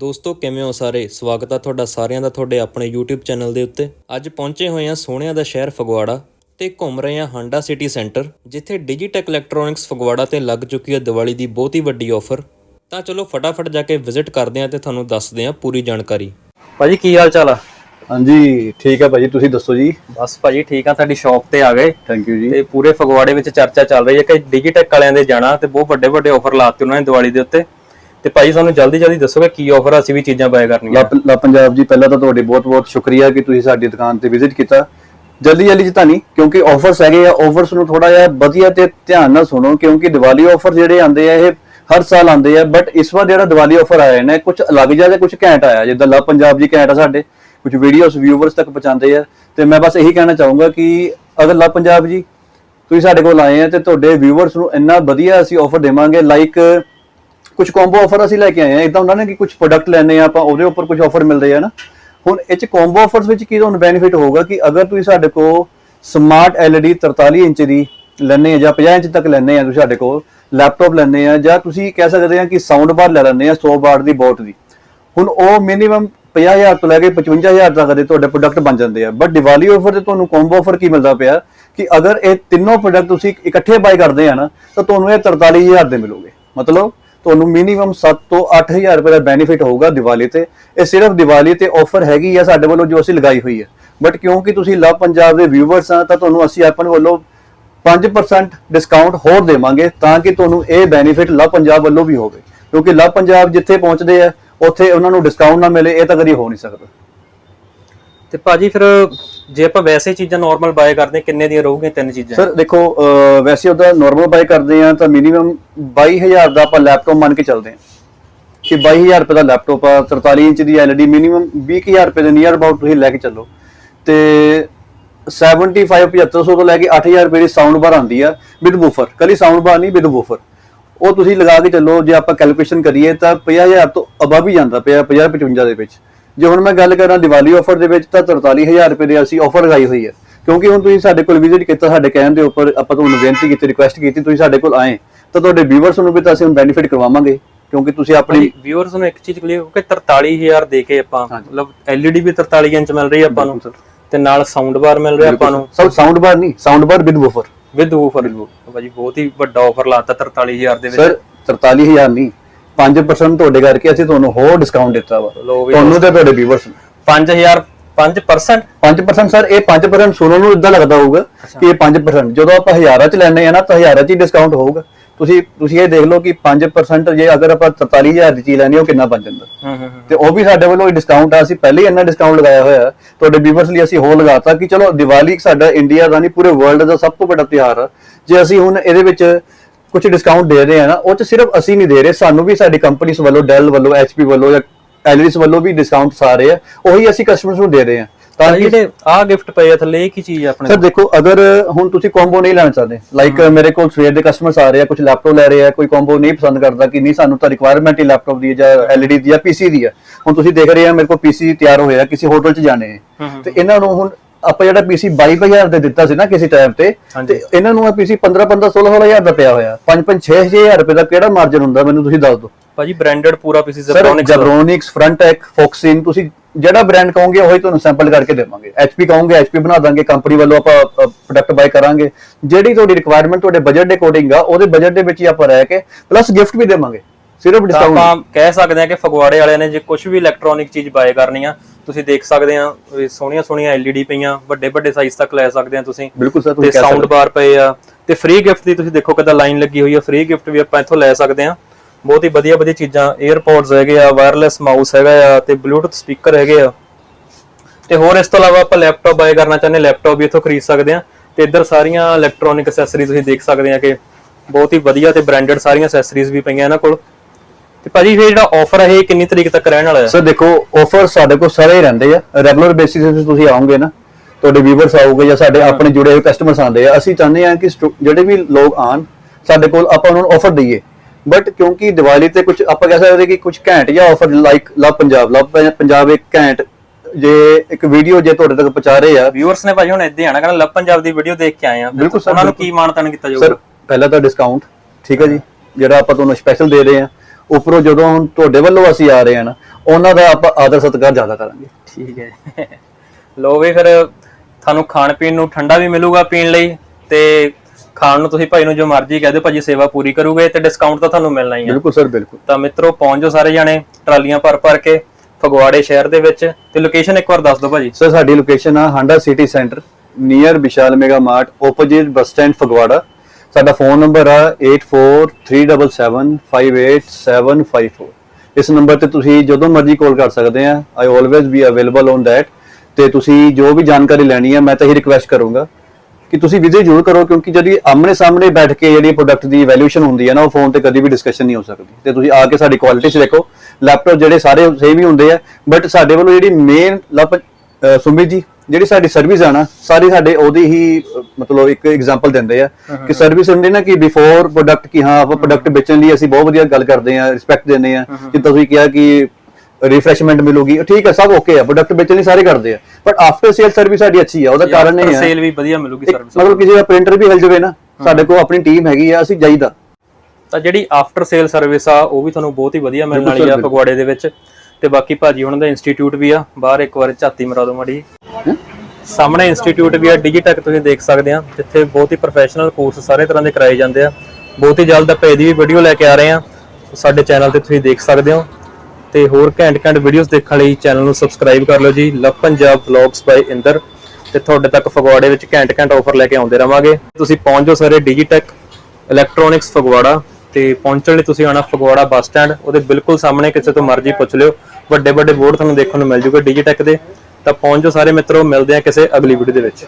ਦੋਸਤੋ ਕਿਵੇਂ ਹੋ ਸਾਰੇ? ਸਵਾਗਤ ਆ ਤੁਹਾਡਾ ਸਾਰਿਆਂ ਦਾ ਤੁਹਾਡੇ ਆਪਣੇ YouTube ਚੈਨਲ ਦੇ ਉੱਤੇ। ਅੱਜ ਪਹੁੰਚੇ ਹੋਏ ਹਾਂ ਸੋਹਣਿਆਂ ਦਾ ਸ਼ਹਿਰ ਫਗਵਾੜਾ ਤੇ ਘੁੰਮ ਰਹੇ ਹਾਂ ਹਾਂਡਾ ਸਿਟੀ ਸੈਂਟਰ ਜਿੱਥੇ ਡਿਜੀਟੈਕ ਇਲੈਕਟ੍ਰੋਨਿਕਸ ਫਗਵਾੜਾ ਤੇ ਲੱਗ ਚੁੱਕੀ ਹੈ ਦੀਵਾਲੀ ਦੀ ਬਹੁਤ ਹੀ ਵੱਡੀ ਆਫਰ ਤਾਂ ਚਲੋ ਫਟਾਫਟ ਜਾ ਕੇ ਵਿਜ਼ਿਟ ਕਰਦੇ ਹਾਂ ਤੇ ਤੁਹਾਨੂੰ ਦੱਸਦੇ ਹਾਂ ਪੂਰੀ ਜਾਣਕਾਰੀ। ਭਾਜੀ ਕੀ ਹਾਲ ਚਾਲ ਆ? ਹਾਂਜੀ ਠੀਕ ਹੈ ਭਾਜੀ ਤੁਸੀਂ ਦੱਸੋ ਜੀ? ਬਸ ਭਾਜੀ ਠੀਕ ਆ ਤੁਹਾਡੀ ਸ਼ਾਪ ਤੇ ਆ ਗਏ। ਥੈਂਕ ਯੂ ਜੀ। ਤੇ ਪੂਰੇ ਫਗਵਾੜੇ ਵਿੱਚ ਚਰਚਾ ਚੱਲ ਰਹੀ ਹੈ ਕਿ ਡਿਜੀਟੈਕ ਵਾਲਿਆਂ ਦੇ ਜਾਣਾ ਤੇ ਬਹੁਤ ਵੱਡੇ ਵੱਡੇ ਆਫਰ ਲਾਤੇ ਉਹਨਾਂ ਨੇ ਦੀਵਾਲੀ ਦੇ ਉੱਤੇ। ਤੇ ਭਾਈ ਸਾਨੂੰ ਜਲਦੀ ਜਲਦੀ ਦੱਸੋਗੇ ਕੀ ਆਫਰ ਆ, ਅਸੀਂ ਵੀ ਚੀਜ਼ਾਂ ਬਾਏ ਕਰਨੀਆਂ। ਲਾ ਪੰਜਾਬ ਜੀ, ਪਹਿਲਾਂ ਤਾਂ ਤੁਹਾਡੇ ਬਹੁਤ-ਬਹੁਤ ਸ਼ੁਕਰੀਆ ਕਿ ਤੁਸੀਂ ਸਾਡੀ ਦੁਕਾਨ ਤੇ ਵਿਜ਼ਿਟ ਕੀਤਾ। ਜਲਦੀ ਜਲਦੀ ਚ ਤਾਂ ਨਹੀਂ ਕਿਉਂਕਿ ਆਫਰਸ ਹੈਗੇ ਆ ਆਫਰਸ ਨੂੰ ਥੋੜਾ ਜਿਹਾ ਵਧੀਆ ਤੇ ਧਿਆਨ ਨਾਲ ਸੁਣੋ, ਕਿਉਂਕਿ ਦੀਵਾਲੀ ਆਫਰ ਜਿਹੜੇ ਆਉਂਦੇ ਆ, ਇਹ ਹਰ ਸਾਲ ਆਉਂਦੇ ਆ ਬਟ ਇਸ ਵਾਰ ਜਿਹੜਾ ਦੀਵਾਲੀ ਆਫਰ ਆਇਆ ਨੇ ਕੁਝ ਅਲੱਗ ਜਿਹਾ ਤੇ ਕੁਝ ਘੈਂਟ ਆਇਆ, ਜਿੱਦਾਂ ਲਾ ਪੰਜਾਬ ਜੀ ਘੈਂਟ ਆ ਸਾਡੇ ਕੁਝ ਵੀਡੀਓਸ ਵਿਊਵਰਸ ਤੱਕ ਪਹੁੰਚਾਉਂਦੇ ਆ। ਤੇ ਮੈਂ ਬਸ ਇਹੀ ਕਹਿਣਾ ਚਾਹੂੰਗਾ ਕਿ ਅਗਰ ਲਾ ਪੰਜਾਬ ਜੀ, ਤੁਸੀਂ ਸਾਡੇ ਕੋਲ ਆਏ ਆ ਤੇ ਤੁਹਾਡੇ ਵਿਊਵਰਸ ਨੂੰ ਇੰਨਾ ਵਧੀਆ ਅਸੀਂ ਆਫਰ ਦੇਵਾਂਗੇ ਲਾਈਕ ਕੁਝ ਕੰਬੋ ਆਫਰ ਅਸੀਂ ਲੈ ਕੇ ਆਏ ਆ। ਇਦਾਂ ਹੁੰਦਾ ਨਾ ਕਿ ਕੁਝ ਪ੍ਰੋਡਕਟ ਲੈਣੇ ਆ, ਆਪਾਂ ਉਹਦੇ ਉੱਪਰ ਕੁਝ ਆਫਰ ਮਿਲਦੇ ਆ ਨਾ। ਹੁਣ ਇਹ ਚ ਕੰਬੋ ਆਫਰਸ ਵਿੱਚ ਕੀ ਤੁਹਾਨੂੰ ਬੈਨੀਫਿਟ ਹੋਊਗਾ ਕਿ ਅਗਰ ਤੁਸੀਂ ਸਾਡੇ ਕੋਲ ਸਮਾਰਟ LED 43 ਇੰਚ ਦੀ ਲੈਣੇ ਆ ਜਾਂ 50 ਇੰਚ ਤੱਕ ਲੈਣੇ ਆ ਤੁਸੀਂ ਸਾਡੇ ਕੋਲ ਲੈਪਟਾਪ ਲੈਣੇ ਆ ਜਾਂ ਤੁਸੀਂ ਕਹਿ ਸਕਦੇ ਆ ਕਿ ਸਾਊਂਡ ਬਾਰ ਲੈ ਲੈਣੇ ਆ 100 ਵਾਟ ਦੀ ਬੋਟ ਦੀ। ਹੁਣ ਉਹ ਮਿਨੀਮਮ 50000 ਤੋਂ ਲੈ ਕੇ 55000 ਤੱਕ ਦੇ ਤੁਹਾਡੇ ਪ੍ਰੋਡਕਟ ਬਣ ਜਾਂਦੇ ਆ। ਬਟ ਦੀਵਾਲੀ ਆਫਰ ਤੇ ਤੁਹਾਨੂੰ ਕੰਬੋ ਆਫਰ ਕੀ ਮਿਲਦਾ ਪਿਆ ਕਿ ਅਗਰ ਇਹ ਤਿੰਨੋਂ ਪ੍ਰੋਡਕਟ ਤੁਸੀਂ ਇਕੱਠੇ ਬਾਈ ਕਰਦੇ ਆ ਨਾ, ਤਾਂ ਤੁਹਾਨੂੰ ਇਹ 43000 ਦੇ ਮਿਲੋਗੇ। ਮਤਲਬ ਤੁਹਾਨੂੰ ਮਿਨੀਮਮ 7 ਤੋਂ 8000 ਰੁਪਏ ਦਾ ਬੈਨੀਫਿਟ ਹੋਊਗਾ ਦੀਵਾਲੀ ਤੇ। ਇਹ ਸਿਰਫ ਦੀਵਾਲੀ ਤੇ ਆਫਰ ਹੈਗੀ ਆ ਸਾਡੇ ਵੱਲੋਂ ਜੋ ਅਸੀਂ ਲਗਾਈ ਹੋਈ ਹੈ ਬਟ ਕਿਉਂਕਿ ਤੁਸੀਂ ਲਵ ਪੰਜਾਬ ਦੇ ਵਿਊਵਰਸ ਆ, ਤਾਂ ਤੁਹਾਨੂੰ ਅਸੀਂ ਆਪਣੇ ਵੱਲੋਂ 5% ਡਿਸਕਾਊਂਟ ਹੋਰ ਦੇਵਾਂਗੇ ਤਾਂ ਕਿ ਤੁਹਾਨੂੰ ਇਹ ਬੈਨੀਫਿਟ ਲਵ ਪੰਜਾਬ ਵੱਲੋਂ ਵੀ ਹੋਵੇ। ਕਿਉਂਕਿ ਲਵ ਪੰਜਾਬ ਜਿੱਥੇ ਪਹੁੰਚਦੇ ਆ, ਉੱਥੇ ਉਹਨਾਂ ਨੂੰ ਡਿਸਕਾਊਂਟ ਨਾ ਮਿਲੇ, ਇਹ ਤਾਂ ਕਦੀ ਹੋ ਨਹੀਂ ਸਕਦਾ। ਤੇ ਭਾਜੀ ਫਿਰ ਜੇ ਆਪਾਂ ਵੈਸੇ ਚੀਜ਼ਾਂ ਨਾਰਮਲ ਬਾਏ ਕਰਦੇ ਹਾਂ, ਕਿੰਨੇ ਦੀਆਂ ਰਹੂਗੀਆਂ ਤਿੰਨ ਚੀਜ਼ਾਂ? ਸਰ ਦੇਖੋ ਵੈਸੇ ਉਹਦਾ ਨਾਰਮਲ ਬਾਏ ਕਰਦੇ ਆ ਤਾਂ ਮਿਨੀਮਮ 22000 ਦਾ ਆਪਾਂ ਲੈਪਟਾਪ ਮੰਨ ਕੇ ਚੱਲਦੇ ਆ ਕਿ 22000 ਰੁਪਏ ਦਾ ਲੈਪਟਾਪ ਆ 43 ਇੰਚ ਦੀ LED ਮਿਨੀਮਮ 20000 ਰੁਪਏ ਦੇ ਨੀਅਰ ਅਬਾਊਟ ਤੁਸੀਂ ਲੈ ਕੇ ਚੱਲੋ। ਤੇ 75 7500 ਤੋਂ ਲੈ ਕੇ 8000 ਰੁਪਏ ਦੀ ਸਾਊਂਡ ਬਾਰ ਆਉਂਦੀ ਆ ਵਿਦ ਵੂਫਰ ਕੱਲੀ ਸਾਊਂਡ ਬਾਰ ਨਹੀਂ ਵਿਦ ਵੂਫਰ ਉਹ ਤੁਸੀਂ ਲਗਾ ਕੇ ਚੱਲੋ ਜੇ ਆਪਾਂ ਕੈਲਕੂਲੇਸ਼ਨ ਕਰੀਏ ਤਾਂ 50000 ਤੋਂ ਅਬਵ ਹੀ ਜਾਂਦਾ ਪਿਆ 50 55 ਦੇ ਵਿੱਚ। ਜੇ ਹੁਣ ਮੈਂ ਗੱਲ ਕਰਾਂ ਦੀਵਾਲੀ ਆਫਰ ਦੇ ਵਿੱਚ ਤਾਂ 43000 ਰੁਪਏ ਦੀ ਅਸੀਂ ਆਫਰ ਲਗਾਈ ਹੋਈ ਹੈ। ਕਿਉਂਕਿ ਹੁਣ ਤੁਸੀਂ ਸਾਡੇ ਕੋਲ ਵਿਜ਼ਿਟ ਕੀਤਾ ਸਾਡੇ ਕਹਿਣ ਦੇ ਉੱਪਰ ਆਪਾਂ ਤੁਹਾਨੂੰ ਬੇਨਤੀ ਕੀਤੀ ਰਿਕੁਐਸਟ ਕੀਤੀ ਤੁਸੀਂ ਸਾਡੇ ਕੋਲ ਆਏ ਤਾਂ ਤੁਹਾਡੇ ਵਿਊਵਰਸ ਨੂੰ ਵੀ ਤਾਂ ਅਸੀਂ ਬੈਨੀਫਿਟ ਕਰਵਾਵਾਂਗੇ ਕਿਉਂਕਿ ਤੁਸੀਂ ਆਪਣੀ ਵਿਊਅਰਸ ਨੂੰ ਇੱਕ ਚੀਜ਼ ਕਲੀਅਰ ਕਿ 43000 ਦੇ ਕੇ ਆਪਾਂ ਮਤਲਬ LED ਵੀ 43 ਇੰਚ ਮਿਲ ਰਹੀ ਹੈ ਆਪਾਂ ਨੂੰ ਤੇ ਨਾਲ ਸਾਊਂਡ ਬਾਰ ਮਿਲ ਰਿਹਾ ਆਪਾਂ ਨੂੰ। ਸਭ ਸਾਊਂਡ ਬਾਰ ਨਹੀਂ sound bar with woofer with woofer ਭਾਜੀ ਬਹੁਤ ਹੀ ਵੱਡਾ ਆਫਰ ਲਾਤਾ 43000 ਦੇ ਵਿੱਚ। ਸਰ 43000 ਨਹੀਂ 5% ਤੁਹਾਡੇ ਕਰਕੇ ਅਸੀਂ ਤੁਹਾਨੂੰ ਹੋਰ ਡਿਸਕਾਊਂਟ ਦਿੱਤਾ ਵਾ। ਤੁਹਾਨੂੰ ਤੇ ਤੁਹਾਡੇ ਵਿਊਵਰਸ ਨੂੰ। 5000 5% 5% ਸਰ ਇਹ 5% ਸੁਣਨ ਨੂੰ ਇਦਾਂ ਲੱਗਦਾ ਹੋਊਗਾ ਕਿ ਇਹ 5% ਜਦੋਂ ਆਪਾਂ ਹਜ਼ਾਰਾਂ ਚ ਲੈਣੇ ਆ ਨਾ ਤਾਂ ਹਜ਼ਾਰਾਂ ਚ ਹੀ ਡਿਸਕਾਊਂਟ ਹੋਊਗਾ। ਤੁਸੀਂ ਤੁਸੀਂ ਇਹ ਦੇਖ ਲਓ ਕਿ 5% ਜੇ ਅਗਰ ਆਪਾਂ 43000 ਦੀ ਚੀਜ਼ ਲੈਣੀ ਉਹ ਕਿੰਨਾ ਬਣ ਜਾਂਦਾ। ਤੇ ਉਹ ਵੀ ਸਾਡੇ ਵੱਲੋਂ ਡਿਸਕਾਊਂਟ ਆ ਅਸੀਂ ਪਹਿਲੇ ਹੀ ਇੰਨਾ ਡਿਸਕਾਊਂਟ ਲਗਾਇਆ ਹੋਇਆ। ਤੁਹਾਡੇ ਵੀਵਰਸ ਲਈ ਅਸੀਂ ਹੋਰ ਲਗਾਤਾ ਕਿ ਚਲੋ ਦੀਵਾਲੀ ਸਾਡਾ ਇੰਡੀਆ ਦਾ ਨਹੀਂ ਪੂਰੇ ਵਰਲਡ ਦਾ ਸਭ ਤੋਂ ਵੱਡਾ ਤਿਉਹਾਰ ਆ। ਜੇ ਅਸੀਂ ਹੁਣ ਇਹਦੇ ਵਿੱਚ ਕੁਝ ਡਿਸਕਾਊਂਟ ਦੇ ਰਹੇ ਆ ਨਾ ਉਹ ਚ ਸਿਰਫ ਅਸੀਂ ਨਹੀਂ ਦੇ ਰਹੇ ਸਾਨੂੰ ਵੀ ਸਾਡੀ ਕੰਪਨੀਸ ਵੱਲੋਂ ਡੈਲ ਵੱਲੋਂ ਐਚਪੀ ਵੱਲੋਂ ਜਾਂ ਐਲਰੀਸ ਵੱਲੋਂ ਵੀ ਡਿਸਕਾਊਂਟ ਸਾਰੇ ਆ ਉਹੀ ਅਸੀਂ ਕਸਟਮਰਸ ਨੂੰ ਦੇ ਰਹੇ ਆ। ਤਾਂ ਜਿਹੜੇ ਆਹ ਗਿਫਟ ਪਏ ਆ ਥੱਲੇ ਇਹ ਕੀ ਚੀਜ਼ ਆ ਆਪਣੇ ਸਰ ਦੇਖੋ ਅਗਰ ਹੁਣ ਤੁਸੀਂ ਕੰਬੋ ਨਹੀਂ ਲੈਣਾ ਚਾਹਦੇ ਲਾਈਕ ਮੇਰੇ ਕੋਲ ਸਵੇਰ ਦੇ ਕਸਟਮਰਸ ਆ ਰਹੇ ਆ ਕੁਝ ਲੈਪਟਾਪ ਲੈ ਰਹੇ ਆ ਕੋਈ ਕੰਬੋ ਨਹੀਂ ਪਸੰਦ ਕਰਦਾ ਕਿ ਨਹੀਂ ਸਾਨੂੰ ਤਾਂ ਰਿਕੁਆਇਰਮੈਂਟ ਹੀ ਲੈਪਟਾਪ ਦੀ ਹੈ ਜਾਂ ਐਲਈਡੀ ਦੀ ਜਾਂ ਪੀਸੀ ਦੀ ਹੈ ਹੁਣ ਤੁਸੀਂ ਦੇਖ ਰਹੇ ਆ ਮੇਰੇ ਕੋਲ ਪੀਸੀ ਤਿਆਰ ਹੋਇਆ ਕਿਸੇ ਹੋਟਲ 'ਚ ਜਾਣੇ ਤੇ ਇਹਨਾਂ ਨੂੰ ਹੁਣ ਆਪਾਂ ਜਿਹੜਾ ਪੀਸੀ 22000 ਦੇ ਦਿੱਤਾ ਸੀ ਨਾ ਕਿਸੇ ਟਾਈਮ ਤੇ ਤੇ ਇਹਨਾਂ ਨੂੰ ਆ ਪੀਸੀ 15 15 16 16000 ਦਾ ਪਿਆ ਹੋਇਆ। 5 5 6000 ਰੁਪਏ ਦਾ ਕਿਹੜਾ ਮਾਰਜਨ ਹੁੰਦਾ? ਮੈਨੂੰ ਤੁਸੀਂ ਦੱਸ ਦਿਓ। ਭਾਜੀ ਬ੍ਰਾਂਡਡ ਪੂਰਾ ਪੀਸੀ ਜ਼ੈਬਰੋਨਿਕਸ ਜਬਰੋਨਿਕਸ ਫਰੰਟੈਕ ਫੋਕਸਿਨ ਤੁਸੀਂ ਜਿਹੜਾ ਬ੍ਰਾਂਡ ਕਹੋਗੇ ਉਹੀ ਤੁਹਾਨੂੰ ਸੈਂਪਲ ਕਰਕੇ ਦੇਵਾਂਗੇ। ਐਚਪੀ ਕਹੋਗੇ ਐਚਪੀ ਬਣਾ ਦਾਂਗੇ ਕੰਪਨੀ ਵੱਲੋਂ ਆਪਾਂ ਪ੍ਰੋਡਕਟ ਬਾਈ ਕਰਾਂਗੇ। ਜਿਹੜੀ ਤੁਹਾਡੀ ਰਿਕੁਆਇਰਮੈਂਟ ਤੁਹਾਡੇ ਬਜਟ ਦੇ ਅਕੋਰਡਿੰਗ ਆ ਉਹਦੇ ਬਜਟ ਦੇ ਵਿੱਚ ਹੀ ਆਪਾਂ ਰਹਿ ਕੇ ਪਲੱਸ ਗਿਫਟ ਵੀ ਦੇਵਾਂਗੇ। ਸਿਰਫ ਡਿਸਕਾਊਂਟ ਆਪਾਂ ਕਹਿ ਸਕਦੇ ਹਾਂ ਕਿ ਫਗਵਾੜੇ ਵਾਲਿਆਂ ਨੇ ਜੇ ਕੁਝ ਵੀ ਇਲੈਕਟ੍ਰੋਨਿਕ ਚੀਜ਼ ਬਾਏ ਕਰਨੀ ਆ ਤੁਸੀਂ ਦੇਖ ਸਕਦੇ ਆ ਸੋਹਣੀਆਂ ਸੋਹਣੀਆਂ LED ਪਈਆਂ ਵੱਡੇ ਵੱਡੇ ਸਾਈਜ਼ ਤੱਕ ਲੈ ਸਕਦੇ ਆ ਤੁਸੀਂ। ਬਿਲਕੁਲ ਸਰ ਤੁਸੀਂ ਕਹਿ ਸਾਊਂਡ ਬਾਰ ਪਏ ਆ ਤੇ ਫ੍ਰੀ ਗਿਫਟ ਦੀ ਤੁਸੀਂ ਦੇਖੋ ਕਿਦਾਂ ਲਾਈਨ ਲੱਗੀ ਹੋਈ ਆ ਫ੍ਰੀ ਗਿਫਟ ਵੀ ਆਪਾਂ ਇੱਥੋਂ ਲੈ ਸਕਦੇ ਆ। ਬਹੁਤ ਹੀ ਵਧੀਆ ਵਧੀਆ ਚੀਜ਼ਾਂ 에ਅਰਪੋਡਸ ਹੈਗੇ ਆ ਵਾਇਰਲੈਸ ਮਾਊਸ ਹੈਗਾ ਆ ਤੇ ਬਲੂਟੁੱਥ ਸਪੀਕਰ ਹੈਗੇ ਆ। ਤੇ ਹੋਰ ਇਸ ਤੋਂ ਇਲਾਵਾ ਆਪਾਂ ਲੈਪਟਾਪ ਬਾਏ ਕਰਨਾ ਚਾਹੁੰਦੇ ਲੈਪਟਾਪ ਵੀ ਇੱਥੋਂ ਖਰੀਦ ਸਕਦੇ ਆ। ਤੇ ਇੱਧਰ ਸਾਰੀਆਂ ਇਲੈਕਟ੍ਰੋਨਿਕ ਅਸੈਸਰੀ ਤੁਸੀਂ ਦੇਖ ਸਕਦੇ ਆ ਕਿ ਬਹੁਤ ਹੀ ਵਧੀਆ ਤੇ ਬ੍ਰਾਂਡਡ ਸਾਰੀਆਂ ਅਸੈਸਰੀਜ਼ ਵੀ ਪਈਆਂ ਇਹਨਾਂ ਕੋਲ। ਤੇ ਭਾਜੀ ਇਹ ਜਿਹੜਾ ਆਫਰ ਹੈ ਇਹ ਕਿੰਨੀ ਤਰੀਕ ਤੱਕ ਰਹਿਣ ਵਾਲਾ ਹੈ? ਸਰ ਦੇਖੋ ਆਫਰ ਸਾਡੇ ਕੋਲ ਸਾਰੇ ਹੀ ਰਹਿੰਦੇ ਆ। ਰੈਗੂਲਰ ਬੇਸਿਸ ਤੇ ਤੁਸੀਂ ਆਓਗੇ ਨਾ ਤੁਹਾਡੇ ਵੀਵਰਸ ਆਓਗੇ ਜਾਂ ਸਾਡੇ ਆਪਣੇ ਜੁੜੇ ਹੋਏ ਕਸਟਮਰਸ ਆਉਂਦੇ ਆ। ਅਸੀਂ ਚਾਹੁੰਦੇ ਆ ਕਿ ਜਿਹੜੇ ਵੀ ਲੋਕ ਆਣ ਸਾਡੇ ਕੋਲ ਆਪਾਂ ਉਹਨਾਂ ਨੂੰ ਆਫਰ ਦਈਏ। ਬਟ ਕਿਉਂਕਿ ਦੀਵਾਲੀ ਤੇ ਕੁਝ ਆਪਾਂ ਕਹਿ ਸਕਦੇ ਕਿ ਕੁਝ ਘੈਂਟ ਜਾਂ offer like love Punjab love Punjab ਇੱਕ ਘੈਂਟ ਜੇ ਇੱਕ ਵੀਡੀਓ ਜੇ ਤੁਹਾਡੇ ਤੱਕ ਪਹੁੰਚਾ ਰਹੇ ਆ। ਵਿਊਅਰਸ ਨੇ ਭਾਜੀ ਹੁਣ ਇੱਦਾਂ ਆਣਾ ਕਹਿੰਦਾ ਲੱਭ ਪੰਜਾਬ ਦੀ ਵੀਡੀਓ ਦੇਖ ਕੇ ਆਏ ਆ। ਉਹਨਾਂ ਨੂੰ। ਕੀ ਮਾਨਤਾਨ ਕੀਤਾ ਸਰ ਜਾਊਗਾ? ਪਹਿਲਾਂ ਤਾਂ ਡਿਸਕਾਊਂਟ ਠੀਕ ਹੈ ਜੀ ਜਿਹੜਾ ਆਪਾਂ ਤੁਹਾਨੂੰ ਸਪੈਸ਼ਲ ਦੇ ਰਹੇ ਆ। ਉੱਪਰੋਂ ਜਦੋਂ ਹੁਣ ਤੁਹਾਡੇ ਵੱਲੋਂ ਅਸੀਂ ਆ ਰਹੇ ਹਾਂ ਨਾ ਉਹਨਾਂ ਦਾ ਆਪਾਂ ਆਦਰ ਸਤਿਕਾਰ ਜ਼ਿਆਦਾ ਕਰਾਂਗੇ। ਠੀਕ ਹੈ। ਲੋ ਵੀ ਫਿਰ ਤੁਹਾਨੂੰ ਖਾਣ ਪੀਣ ਨੂੰ ਠੰਡਾ ਵੀ ਮਿਲੂਗਾ ਪੀਣ ਲਈ ਤੇ ਖਾਣ ਨੂੰ ਤੁਸੀਂ ਭਾਈ ਨੂੰ ਜੋ ਮਰਜ਼ੀ ਕਹਿ ਦਿਓ ਭਾਜੀ ਸੇਵਾ ਪੂਰੀ ਕਰੂਗੇ ਤੇ ਡਿਸਕਾਊਂਟ ਤਾਂ ਤੁਹਾਨੂੰ ਮਿਲਣਾ ਹੀ ਆ ਬਿਲਕੁਲ ਸਰ ਬਿਲਕੁਲ। ਤਾਂ ਮਿੱਤਰੋ ਪਹੁੰਚ ਜਾਓ ਸਾਰੇ ਜਾਣੇ ਟਰਾਲੀਆਂ ਭਰ ਭਰ ਕੇ ਫਗਵਾੜੇ ਸ਼ਹਿਰ ਦੇ ਵਿੱਚ ਤੇ ਲੋਕੇਸ਼ਨ ਇੱਕ ਵਾਰ ਦੱਸ ਦਿਓ ਭਾਜੀ। ਸਰ ਸਾਡੀ ਲੋਕੇਸ਼ਨ ਆ Honda City Centre near Vishal Mega Mart opposite bus stand Phagwara. ਸਾਡਾ ਫੋਨ ਨੰਬਰ ਆ 8437758754 ਇਸ ਨੰਬਰ ਤੇ ਤੁਸੀਂ ਜਦੋਂ ਮਰਜ਼ੀ ਕਾਲ ਕਰ ਸਕਦੇ ਆ। I always be available on that ਤੇ ਤੁਸੀਂ ਜੋ ਵੀ ਜਾਣਕਾਰੀ ਲੈਣੀ ਹੈ ਮੈਂ ਤਾਂ ਇਹ ਰਿਕੁਐਸਟ ਕਰੂੰਗਾ ਕਿ ਤੁਸੀਂ ਵਿਜ਼ਿਟ ਜ਼ਰੂਰ ਕਰੋ, ਕਿਉਂਕਿ ਜਿਹੜੀ ਆਮਨੇ ਸਾਹਮਣੇ ਬੈਠ ਕੇ ਜਿਹੜੀ ਪ੍ਰੋਡਕਟ ਦੀ ਵੈਲਿਊਏਸ਼ਨ ਹੁੰਦੀ ਹੈ ਨਾ, ਉਹ ਫੋਨ ਤੇ ਕਦੀ ਵੀ ਡਿਸਕਸ਼ਨ ਨਹੀਂ ਹੋ ਸਕਦੀ। ਤੇ ਤੁਸੀਂ ਆ ਕੇ ਸਾਡੀ ਕੁਆਲਿਟੀ 'ਚ ਦੇਖੋ। ਲੈਪਟਾਪ ਜਿਹੜੇ ਸਾਰੇ ਸੇਮ ਹੀ ਹੁੰਦੇ ਆ ਬਟ ਸਾਡੇ ਵੱਲੋਂ ਜਿਹੜੀ ਮੇਨ ਲੱਪ ਸੁਮਿਤ ਜੀ ਜਿਹੜੀ ਸਾਡੀ ਸਰਵਿਸ ਆ ਨਾ ਸਾਰੀ ਸਾਡੇ ਉਹਦੀ ਹੀ ਅਹ, ਮਤਲਬ ਇੱਕ ਐਗਜ਼ਾਮਪਲ ਦਿੰਦੇ ਆ ਕਿ ਸਰਵਿਸ ਹੁੰਦੀ ਨਾ ਕਿ ਬਿਫੋਰ ਪ੍ਰੋਡਕਟ ਕਿ ਹਾਂ ਆਪਾਂ ਪ੍ਰੋਡਕਟ ਵੇਚਣ ਲਈ ਅਸੀਂ ਬਹੁਤ ਵਧੀਆ ਗੱਲ ਕਰਦੇ ਆ ਰਿਸਪੈਕਟ ਦਿੰਦੇ ਆ ਜਿੱਦਾਂ ਤੁਸੀਂ ਕਿਹਾ ਕਿ ਰਿਫਰੈਸ਼ਮੈਂਟ ਮਿਲੂਗੀ ਠੀਕ ਹੈ ਸਭ ਓਕੇ ਆ ਪ੍ਰੋਡਕਟ ਵੇਚਣ ਲਈ ਸਾਰੇ ਕਰਦੇ ਆ ਬਟ ਆਫਟਰ ਸੇਲ ਸਰਵਿਸ ਸਾਡੀ ਅੱਛੀ ਆ ਉਹਦਾ ਕਾਰਨ ਇਹ ਆ। ਸੇਲ ਵੀ ਵਧੀਆ ਮਿਲੂਗੀ ਇੱਕ ਸਰਵਿਸ ਮਤਲਬ ਕਿਸੇ ਦਾ ਪ੍ਰਿੰਟਰ ਵੀ ਹਿਲ ਜਾਵੇ ਨਾ ਸਾਡੇ ਕੋਲ ਆਪਣੀ ਟੀਮ ਹੈਗੀ ਆ ਅਸੀਂ ਜਾਈਦਾ। ਤਾਂ ਜਿਹੜੀ ਆਫਟਰ ਸੇਲ ਸਰਵਿਸ ਆ ਉਹ ਵੀ ਤੁਹਾਨੂੰ ਬਹੁਤ ਹੀ ਵਧੀਆ ਮਿਲਣ ਬਿਲਕੁਲ ਵਾਲੀ ਆ ਸਰ, ਫਗਵਾੜੇ ਦੇ ਵਿੱਚ। ਤੇ ਬਾਕੀ ਭਾਜੀ ਉਹਨਾਂ ਦਾ ਇੰਸਟੀਚਿਊਟ ਵੀ ਆ ਬਾਹਰ ਇੱਕ ਵਾਰ ਝਾਤੀ ਮਰਾ ਦਿਓ ਮਾੜੀ ਜਿਹੀ। ਸਾਹਮਣੇ ਇੰਸਟੀਚਿਊਟ ਵੀ ਆ ਡਿਜੀਟੈਕ ਤੁਸੀਂ ਦੇਖ ਸਕਦੇ ਆ, ਜਿੱਥੇ ਬਹੁਤ ਹੀ ਪ੍ਰੋਫੈਸ਼ਨਲ ਕੋਰਸ ਸਾਰੇ ਤਰ੍ਹਾਂ ਦੇ ਕਰਾਏ ਜਾਂਦੇ ਆ। ਬਹੁਤ ਹੀ ਜਲਦ ਆਪਾਂ ਇਹਦੀ ਵੀ ਵੀਡੀਓ ਲੈ ਕੇ ਆ ਰਹੇ ਆ। ਸਾਡੇ ਚੈਨਲ ਤੇ ਤੁਸੀਂ ਦੇਖ ਸਕਦੇ ਹੋ। ਤੇ ਹੋਰ ਘੈਂਟ ਘੈਂਟ ਵੀਡੀਓਜ਼ ਦੇਖਣ ਲਈ ਚੈਨਲ ਨੂੰ ਸਬਸਕ੍ਰਾਈਬ ਕਰ ਲਓ ਜੀ, love Punjab vlogs by Inder. ਤੇ ਤੁਹਾਡੇ ਤੱਕ ਫਗਵਾੜੇ ਵਿੱਚ ਘੈਂਟ ਘੈਂਟ ਆਫਰ ਲੈ ਕੇ ਆਉਂਦੇ ਰਵਾਂਗੇ। ਤੁਸੀਂ ਪਹੁੰਚ ਜਾਓ ਸਾਰੇ ਡਿਜੀਟੈਕ ਇਲੈਕਟ੍ਰੋਨਿਕਸ ਫਗਵਾੜਾ ਤੇ ਪਹੁੰਚਣ ਲਈ ਤੁਸੀਂ ਆਣਾ ਫਗਵਾੜਾ ਬੱਸ ਸਟੈਂਡ। ਉਹਦੇ ਬਿਲਕੁਲ ਸਾਹਮਣੇ ਕਿਸੇ ਤੋਂ ਮਰਜ਼ੀ ਪੁੱਛ ਲਿਓ। ਵੱਡੇ ਵੱਡੇ ਬੋਰਡ ਤੁਹਾਨੂੰ ਦੇਖਣ ਨੂੰ ਮਿਲ ਜੂਗੇ ਡਿਜੀਟੈਕ ਦੇ। ਤਾਂ ਪਹੁੰਚ ਜਾਓ ਸਾਰੇ ਮਿੱਤਰੋ ਮਿਲਦੇ ਆ ਕਿਸੇ ਅਗਲੀ ਵੀਡੀਓ ਦੇ ਵਿੱਚ।